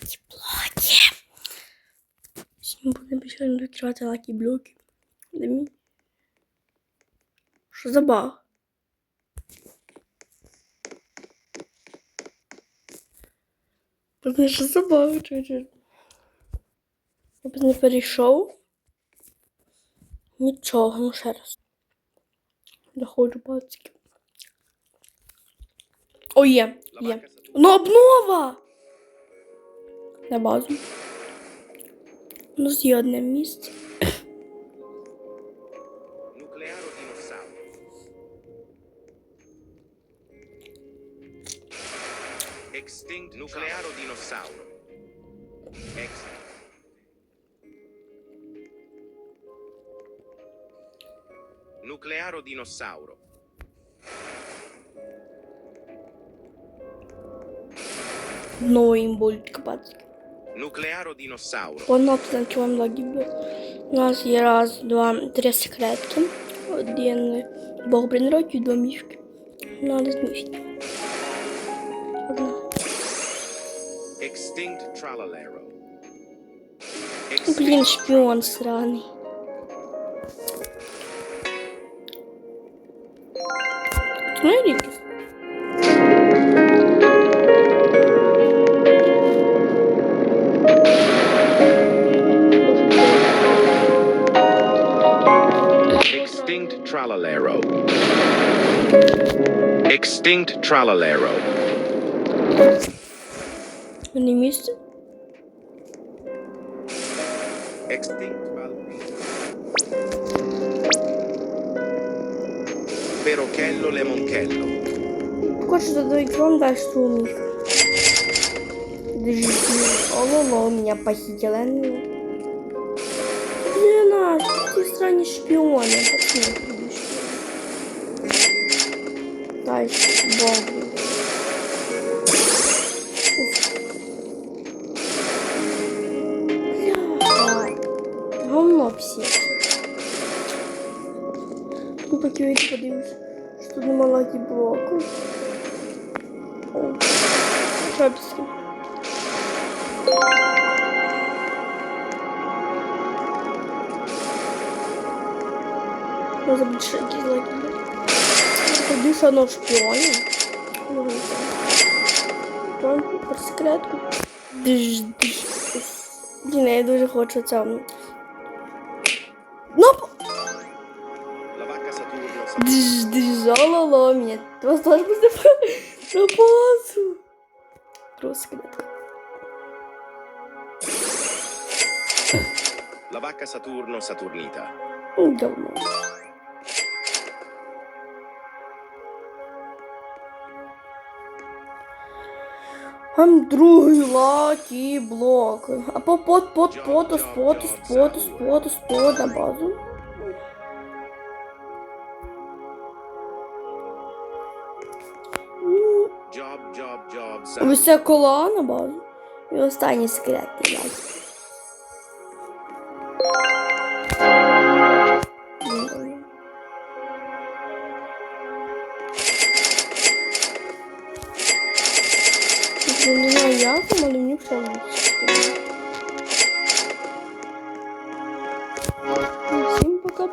лакі блоки. Сьогодні будемо почати відкривати лакі блоки. Що за баг? Це що за баг? Чуть-чуть. Я б не перейшов. Нічого, ну ще раз. Доходжу пацики. О, є, є. Ну, обнова! На базу. Ну, є одне місце. Nuclearo dinosauro. Extinct nuclearo dinosauro. Ex. Nuclearo dinosauro. Ну, імбольчика, пацики. Nuclearo dinosauro. Понад танківом лагібли. У нас є раз, два, три секретки. Один бог бренроків, два мішки. Надо знищити. Одна. Extinct tralalero. Блін, шпіон сраний. Ну Extinct tralalero. Не місце. Extinct valpino. Perochello lemonchello. Хочешь задать вам дальше умник. Держите. Ололо, меня похитила. Блин, а, какие странные шпионы. Пацаны, шпионы. Дальше, бог. Бля, говно все. Ну, поки я подивлюсь, що тут нема лагі блоку. О, шапці. Може бути ще воно шпіоні. Шпіон про секретку. Блін, я дуже хочу це. Ну, дж, меня. Ты вас тоже просто на базу. Просто секретка. La vacca Saturno Saturnita. Ну, Там другий лакі блок. А по пот пот потус, потус, потус, потус, под на базу. Job, job, job. Кола на базу. І останній секретний лакі. Я не знаю, як, але пока-пока.